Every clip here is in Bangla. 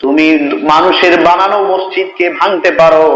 তুমি মানুষের বানানো মসজিদকে ভাঙতে পারো,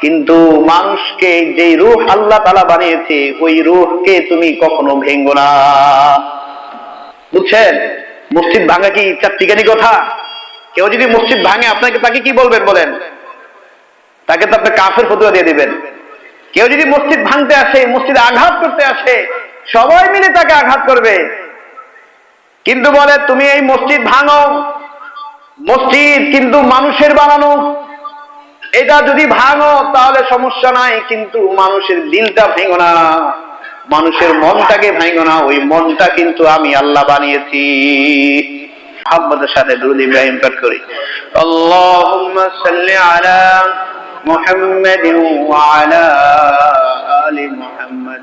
কিন্তু মানুষকে যে রূহ আল্লাহ তালা বানিয়েছে, ওই রূহকে তুমি কখনো ভেঙ্গো না। বুঝছেন? মসজিদ ভাঙা কি চারটিকানি কথা? কেউ যদি মসজিদ ভাঙে, আপনাকে তাকে কি বলবেন বলেন? তাকে তো আপনি কাফের ফতুয়া দিয়ে দিবেন। কেউ যদি মসজিদ ভাঙতে আসে, মসজিদে আঘাত করতে আসে, সবাই মিলে তাকে আঘাত করবে। কিন্তু বলে, তুমি এই মসজিদ ভাঙো মসজিদ কিন্তু মানুষের বানানো। এটা যদি ভাঙো, তাহলে সমস্যা নাই, কিন্তু মানুষের দিলটা ভেঙো না। মানুষের মনটাকে ভেঙো না, ওই মনটা কিন্তু আমি আল্লাহ বানিয়েছি। মোহাম্মদের সাথে দুরুদ ইব্রাহিম পাঠ করি। আল্লাহুম্মা সাল্লি আলা মুহাম্মাদিন ওয়া আলা আলি মুহাম্মাদ।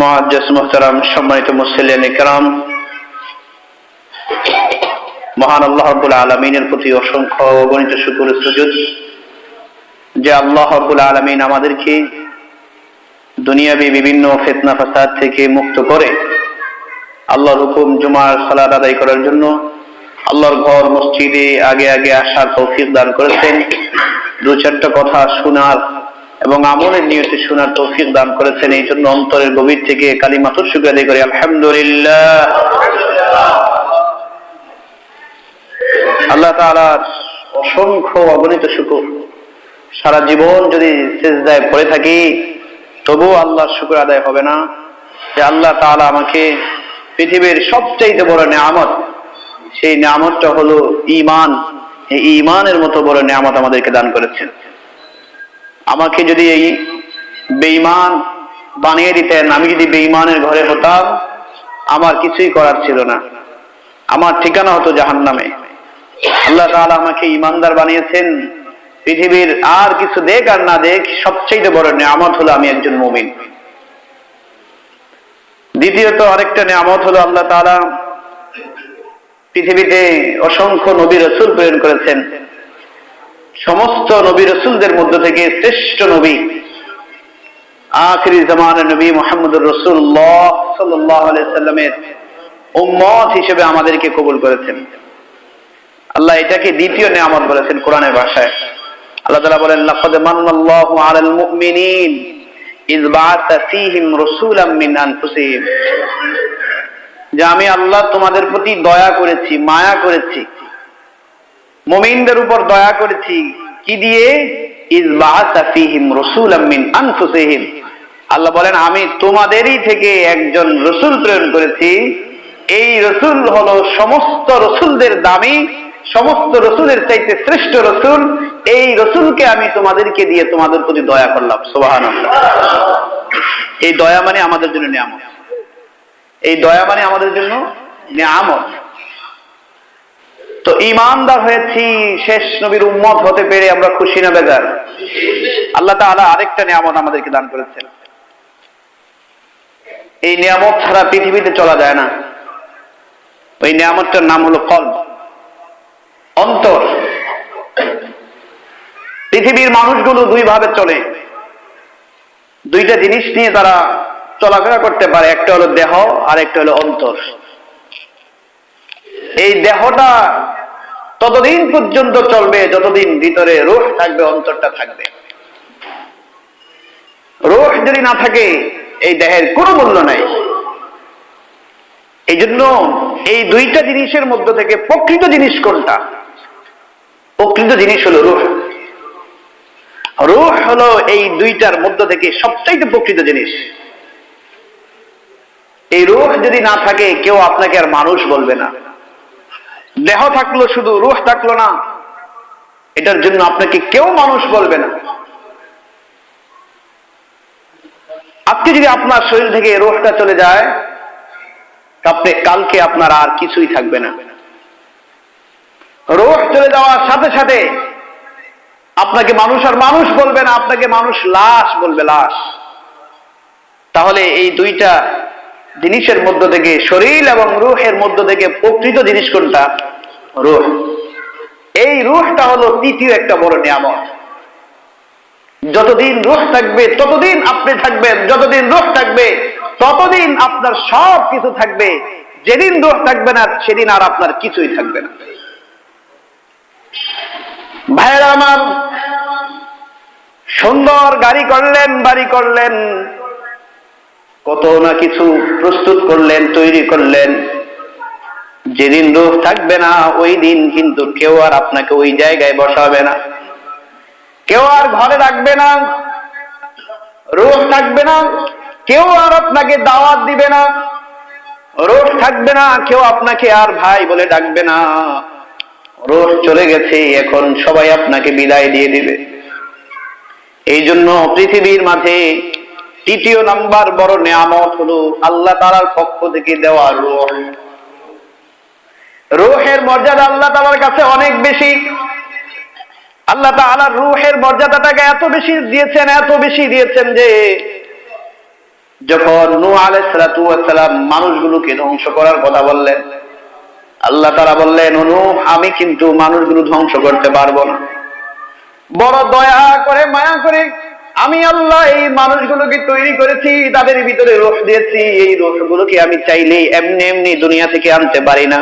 মহাজ্জাস মোহতারাম, সম্মানিত মুসলিয়ান ইকরাম, মহান আল্লাহ আলমিনের প্রতি অসংখ্য অগণিত শুকুর সুযোগ যে আল্লাহ আলমিন আমাদেরকে দুনিয়াবি বিভিন্ন ফেতনা, ফাসাদ থেকে মুক্ত করে আল্লাহর হুকুম জুমার সালাদ আদায় করার জন্য আল্লাহর ঘর, মসজিদে আগে আগে আসার তৌফিক দান করেছেন। দু চারটা কথা শোনার এবং আমলের নিয়তে শোনার তৌফিক দান করেছেন। এই জন্য অন্তরের গভীর থেকে কালিমাতুর শুক্রিয়া আদায় করি। আলহামদুলিল্লাহ। আল্লাহ তাআলার অসংখ্য অগণিত শুকুর। সারা জীবন যদি সেজদায় পড়ে থাকি, তবুও আল্লাহর শুকুর আদায় হবে না। যে আল্লাহ তাআলা আমাকে পৃথিবীর সবচাইতে বড় নিয়ামত, সেই নিয়ামতটা হলো ইমান এই ঈমানের মতো বড় নিয়ামত আমাদেরকে দান করেছেন। আমাকে যদি এই বেঈমান বানিয়ে দিতেন, আমি যদি বেঈমানের ঘরে হতাম, আমার কিছুই করার ছিল না। আমার ঠিকানা হতো জাহান্নামে। আল্লাহ তাআলা আমাকে ইমানদার বানিয়েছেন। পৃথিবীর আর কিছু দেখ আর না দেখ সবচেয়ে বড় নিয়ামত হলো আমি একজন মুমিন। দ্বিতীয়ত আরেকটা নিয়ামত হলো আল্লাহ তাআলা পৃথিবীতে অসংখ্য নবী রসুল প্রেরণ করেছেন। সমস্ত নবী রসুলদের মধ্য থেকে শ্রেষ্ঠ নবী। আখরি জামানের নবী মোহাম্মদুর রসুল্লাহ সাল্লাহ সাল্লামের উম্মত হিসেবে আমাদেরকে কবুল করেছেন। আল্লাহ এটাকে দ্বিতীয় নিয়ামত বলেছেন কোরআনের ভাষায়। আল্লাহ তাআলা বলেন, লাকাদ মান্নাল্লাহু আলাল মুমিনিন ইয বাআসা ফীহিম রাসূলাম মিন আনফুসিহিম। যে আমি আল্লাহ তোমাদের প্রতি দয়া করেছি, মায়া করেছি মুমিনদের উপর দয়া করেছি। কি দিয়ে? আল্লাহ বলেন, আমি তোমাদেরই থেকে একজন রসুল প্রেরণ করেছি। এই রসুল হলো সমস্ত রসুলদের দামি, সমস্ত রসুলের চাইতে শ্রেষ্ঠ রসুল। এই রসুলকে আমি তোমাদেরকে দিয়ে তোমাদের প্রতি দয়া করলাম সোবাহান এই দয়া মানে আমাদের জন্য নিয়ামত। এই দয়া মানে আমাদের জন্য নিয়ামত। তো ইমানদার হয়েছি, শেষ নবীর উম্মত হতে পেরে আমরা খুশি না বেজার? আল্লাহ তাআলা আরেকটা নিয়ামত আমাদেরকে দান করেছেন। এই নিয়ামত ছাড়া পৃথিবীতে চলা যায় না। ওই নিয়ামতটার নাম হলো কল্প অন্তর। পৃথিবীর মানুষগুলো দুই ভাবে চলে। দুইটা জিনিস নিয়ে তারা চলাফেরা করতে পারে, একটা হলো দেহ আর একটা হলো অন্তর। এই দেহটা ততদিন পর্যন্ত চলবে, যতদিন ভিতরে রোহ থাকবে, অন্তরটা থাকবে। রোহ যদি না থাকে, এই দেহের কোনো মূল্য নাই। এই জন্য এই দুইটা জিনিসের মধ্য থেকে প্রকৃত জিনিস কোনটা? প্রকৃত জিনিস হলো রুহ। রোহ হলো এই দুইটার মধ্য থেকে সবচাইতে প্রকৃত জিনিস। এই রুহ যদি না থাকে, কেউ আপনাকে আর মানুষ বলবে না। দেহ থাকল শুধু, রুহ থাকল না। এটার জন্য আপনাকে কেউ মানুষ বলবে না। আজকে যদি আপনার শরীর থেকে রোগটা চলে যায় তারপরে কালকে আপনার আর কিছুই থাকবে না। রোগ চলে যাওয়ার সাথে সাথে আপনাকে মানুষ আর মানুষ বলবে না, আপনাকে মানুষ লাশ বলবে, লাশ। তাহলে এই দুইটা জিনিসের মধ্য থেকে শরীর এবং রুহের মধ্য থেকে প্রকৃত জিনিস কোনটা? রুহ। এই রুহটা হলো তৃতীয় একটা বড় নিয়ামত। যতদিন রুহ থাকবে, ততদিন আপনি থাকবেন। যতদিন রুহ থাকবে, ততদিন আপনার সব কিছু থাকবে। যেদিন রুহ থাকবে না, সেদিন আর আপনার কিছুই থাকবে না। ভাইয়েরা আমার, সুন্দর গাড়ি করলেন, বাড়ি করলেন। কত না কিছু প্রস্তুত করলেন, তৈরি করলেন। যেদিন রোগ থাকবে না, ওই দিন কিন্তু কেউ আর আপনাকে ওই জায়গায় বসাবে না। কেউ আর ঘরে রাখবে না, রোগ থাকবে না, কেউ আর আপনাকে দাওয়াত দিবে না, রোগ থাকবে না, কেউ আপনাকে আর ভাই বলে ডাকবে না। রোগ চলে গেছে, এখন সবাই আপনাকে বিদায় দিয়ে দিবে। এই জন্য পৃথিবীর মাঝে তৃতীয় নাম্বার বড় নেয়ামত হলো আল্লাহ তালার পক্ষ থেকে দেওয়া রোহ। রোহের মর্যাদা আল্লাহ তালার কাছে অনেক বেশি। আল্লাহ তালার রুহের মর্যাদাটাকে এত বেশি দিয়েছেন, এত বেশি দিয়েছেন যে যখন নু আলাইসালাম মানুষগুলোকে ধ্বংস করার কথা বললেন, আল্লাহ তারা বললেন অনু আমি কিন্তু মানুষগুলো ধ্বংস করতে পারব না। বড় দয়া করে, মায়া করে আমি আল্লাহ এই মানুষগুলোকে তৈরি করেছি, তাদের ভিতরে রোহ দিয়েছি। এই রোহগুলোকে আমি চাইলে এমনি এমনি দুনিয়া থেকে আনতে পারি না।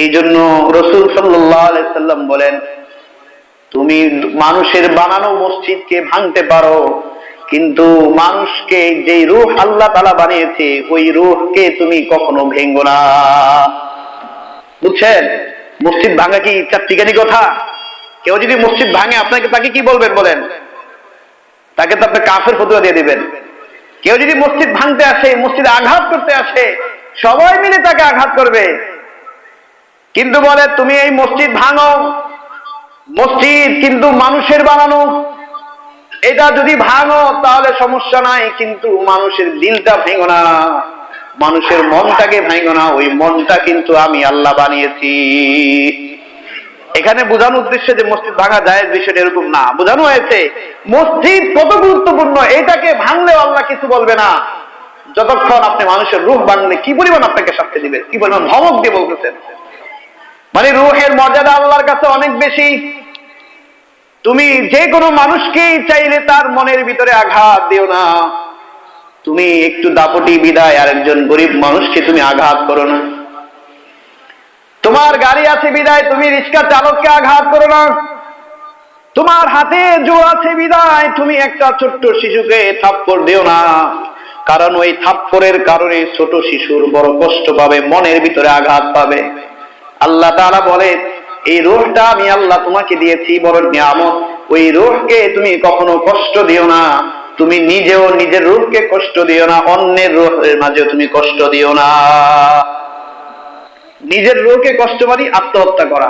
এই জন্য রসুল সাল্লাম বলেন, তুমি মানুষের বানানো মসজিদকে ভাঙতে পারো, কিন্তু মানুষকে যে রূহ আল্লাহ তালা বানিয়েছে, ওই রূহকে তুমি কখনো ভেঙ্গো না। বুঝছেন? মসজিদ ভাঙা কি চারটিখানি কথা? কেউ যদি মসজিদ ভাঙে, আপনাকে তাকে কি বলবেন বলেন? তাকে তো আপনি কাফের ফতুয়া দিয়ে দিবেন। কেউ যদি মসজিদ ভাঙতে আসে, মসজিদে আঘাত করতে আসে, সবাই মিলে তাকে আঘাত করবে। কিন্তু বলে, তুমি এই মসজিদ ভাঙো। মসজিদ কিন্তু মানুষের বানানো। এটা যদি ভাঙো, তাহলে সমস্যা নাই, কিন্তু মানুষের দিলটা ভেঙো না। মানুষের মনটাকে ভাঙো না। ওই মনটা কিন্তু আমি আল্লাহ বানিয়েছি। এখানে বোঝানোর উদ্দেশ্যে যে মসজিদ ভাঙা যায় বিষয়টা এরকম না। বোঝানো হয়েছে, মসজিদ কত গুরুত্বপূর্ণ, এটাকে ভাঙলেও আল্লাহ কিছু বলবে না। যতক্ষণ আপনি মানুষের রূপ ভাঙলে কি পরিমাণ আপনাকে শাস্তি দিবে? কি পরিমাণ ধমক দিয়ে বলতেছেন? মানে রুহের মর্যাদা আল্লাহর কাছে অনেক বেশি। তুমি যে কোনো মানুষকেই চাইলে তার মনের ভিতরে আঘাত দিও না। তুমি একটু দাপটি বিদায় আর একজন গরিব মানুষকে তুমি আঘাত করো না। তোমার গাড়ি আছে বিদায়, তুমি রিক্সা চালককে আঘাত করো না। তোমার হাতে জো আছে বিদায়, তুমি একটা ছোট্ট শিশুকে থাপ্পড় দিও না। কারণ ওই থাপ্পড়ের কারণে ছোট শিশুর বড় কষ্ট পাবে, মনের ভিতরে আঘাত পাবে। আল্লাহ তারা বলে, এই রোহটা আমি আল্লাহ তোমাকে দিয়েছি বড় নিয়ামত। ওই রোহকে তুমি কখনো কষ্ট দিও না। তুমি নিজেও নিজের রূপকে কষ্ট দিও না, অন্যের রোহের মাঝেও তুমি কষ্ট দিও না। নিজের রোহকে কষ্ট মারি আত্মহত্যা করা।